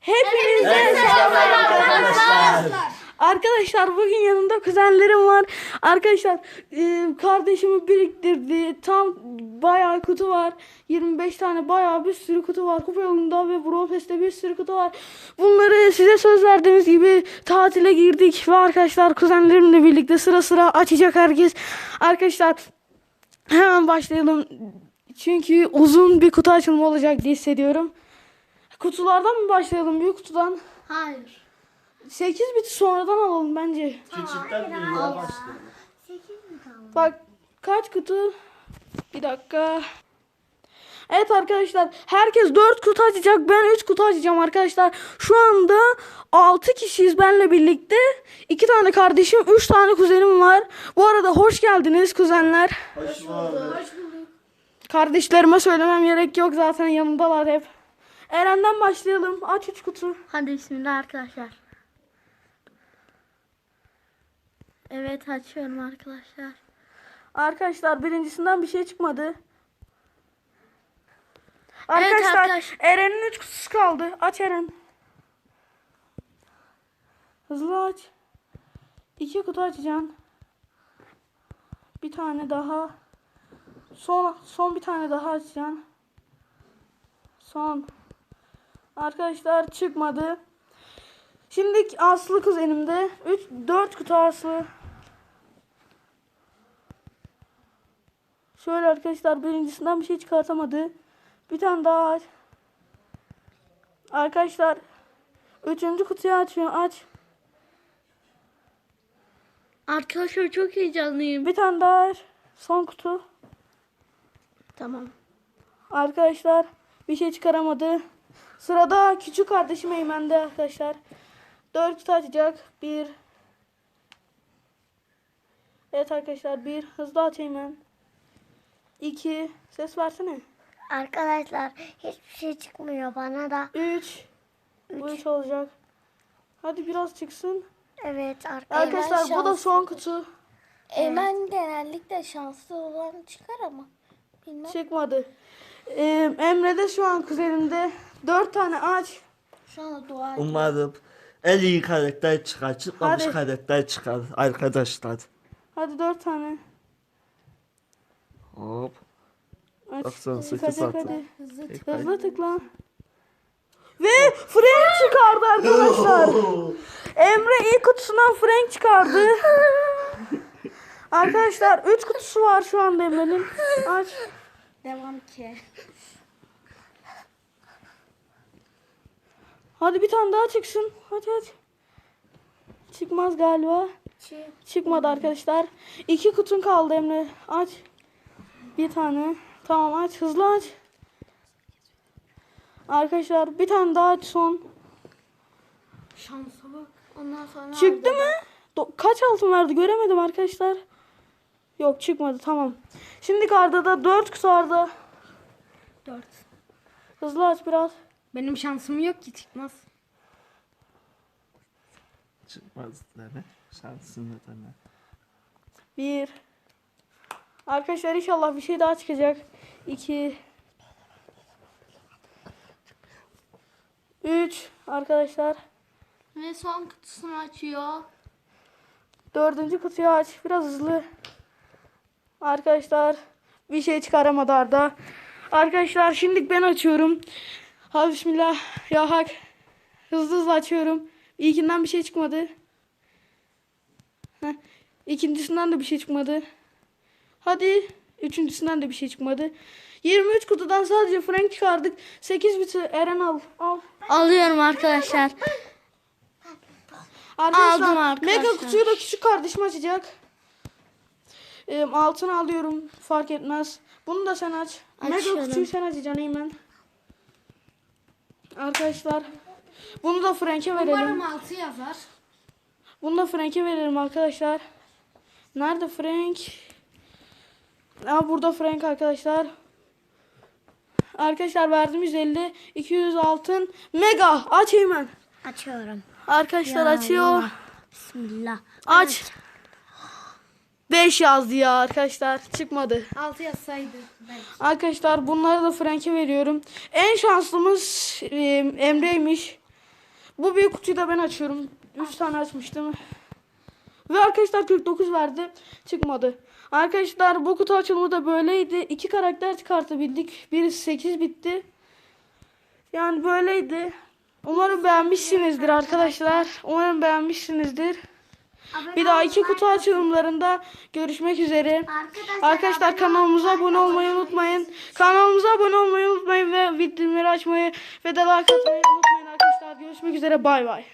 Hepinize selamlar arkadaşlar. Arkadaşlar bugün yanımda kuzenlerim var. Arkadaşlar e, kardeşimi biriktirdi. Tam bayağı kutu var. 25 tane bayağı bir sürü kutu var. Kupa yolunda ve Brawl Pass'te bir sürü kutu var. Bunları size söz verdiğimiz gibi tatile girdik. Ve arkadaşlar kuzenlerimle birlikte sıra sıra açacak herkes. Arkadaşlar hemen başlayalım. Çünkü uzun bir kutu açılımı olacak diye hissediyorum. Kutulardan mı başlayalım? Büyük kutudan. Hayır. 8 bit sonradan alalım bence. Küçükten büyüğe başlayalım. Bak kaç kutu? Bir dakika. Evet arkadaşlar herkes 4 kutu açacak. Ben 3 kutu açacağım arkadaşlar. Şu anda 6 kişiyiz benle birlikte. 2 tane kardeşim, 3 tane kuzenim var. Bu arada hoş geldiniz kuzenler. Hoş bulduk. Kardeşlerime söylemem gerek yok zaten yanımdalar hep. Eren'den başlayalım. Aç 3 kutu. Hadi bismillah arkadaşlar. Evet açıyorum arkadaşlar. Arkadaşlar birincisinden bir şey çıkmadı. Arkadaşlar arkadaş- Eren'in 3 kutusu kaldı. Aç Eren. Hızlı aç. 2 kutu açacaksın. Bir tane daha. Son son bir tane daha açacaksın. Son. Arkadaşlar çıkmadı. Şimdi Aslı kuzenimde. 3 4 kutu Aslı. Şöyle arkadaşlar birincisinden bir şey çıkartamadı. Bir tane daha aç. Arkadaşlar üçüncü kutuyu açıyor. Aç. Arkadaşlar çok heyecanlıyım. Bir tane daha aç. Son kutu. Tamam. Arkadaşlar bir şey çıkaramadı. Sırada küçük kardeşim Eymen'de arkadaşlar. Dört kutu açacak. Bir. Evet arkadaşlar bir. Hızlı aç Eymen. İki. Ses versene. Arkadaşlar hiçbir şey çıkmıyor bana da. 3 Bu 3 olacak. Hadi biraz çıksın. Evet arkadaşlar. Arkadaşlar bu da son kutu. Eymen genellikle şanslı olan çıkar ama. Bilmem. Çıkmadı. Ee, Emre de şu an kuzenimde. 4 tane aç. Şu anda dua Umarım en iyi karakter çıkar. Çıkmamış Hadi. karakter çıkar arkadaşlar. Hadi 4 tane. Hop. Aç. 98 Hadi, hadi. Hızlı tık. Hızlı tıkla. Ve Frank çıkardı arkadaşlar. Emre ilk kutusundan Frank çıkardı. arkadaşlar 3 kutusu var şu anda Emre'nin. Aç. Devam ki. Hadi bir tane daha çıksın. Hadi hadi. Çıkmaz galiba. Çıkmadı arkadaşlar. İki kutun kaldı Emre. Aç. Bir tane. Tamam aç. Hızlı aç. Arkadaşlar bir tane daha aç son. Şansa bak. Ondan sonra Çıktı mı? Do- kaç altın verdi göremedim arkadaşlar. Yok çıkmadı tamam. Şimdi karda da 4 kutu vardı. 4. Hızlı aç biraz. Benim şansım yok ki çıkmaz. Çıkmaz deme. Şansını deme. Bir. Arkadaşlar inşallah bir şey daha çıkacak. İki. Üç. Arkadaşlar. Ve son kutusunu açıyor. Dördüncü kutuyu aç. Biraz hızlı. Arkadaşlar. Bir şey çıkaramadı Arda. Arkadaşlar şimdi ben açıyorum. Hadi bismillah. Ya hak. Hızlı hızlı açıyorum. İlkinden bir şey çıkmadı. Heh. İkincisinden de bir şey çıkmadı. Hadi. Üçüncüsünden de bir şey çıkmadı. 23 kutudan sadece Frank çıkardık. 8 biti Eren al. Al. Alıyorum arkadaşlar. Arkadaşlar, Aldım arkadaşlar. Mega kutuyu da küçük kardeşim açacak. Ee, altını alıyorum. Fark etmez. Bunu da sen aç. Mega Açıyorum. kutuyu sen açacaksın Eymen. Arkadaşlar. Bunu da Frank'e verelim. Umarım 6 yazar. Bunu da Frank'e verelim arkadaşlar. Nerede Frank? Aa, burada Frank arkadaşlar. Arkadaşlar verdim 150. 200 altın. Mega. Aç Eymen. Açıyorum. Arkadaşlar Ya açıyor. Allah. Bismillah. Aç. 5 yazdı ya arkadaşlar. Çıkmadı. 6 yazsaydı. belki. Arkadaşlar bunları da Frank'e veriyorum. En şanslımız e, Emre'ymiş. Bu büyük kutuyu da ben açıyorum. 3 tane açmıştım. Ve arkadaşlar 49 verdi. Çıkmadı. Arkadaşlar bu kutu açılımı da böyleydi. İki karakter çıkartabildik. Biri 8 bitti. Yani böyleydi. Umarım beğenmişsinizdir arkadaşlar. Umarım beğenmişsinizdir. Bir daha iki kutu açılımlarında görüşmek üzere. Arkadaşlar kanalımıza abone olmayı unutmayın. Kanalımıza abone olmayı unutmayın ve bildirimleri açmayı ve de like atmayı unutmayın arkadaşlar. Görüşmek üzere bay bay.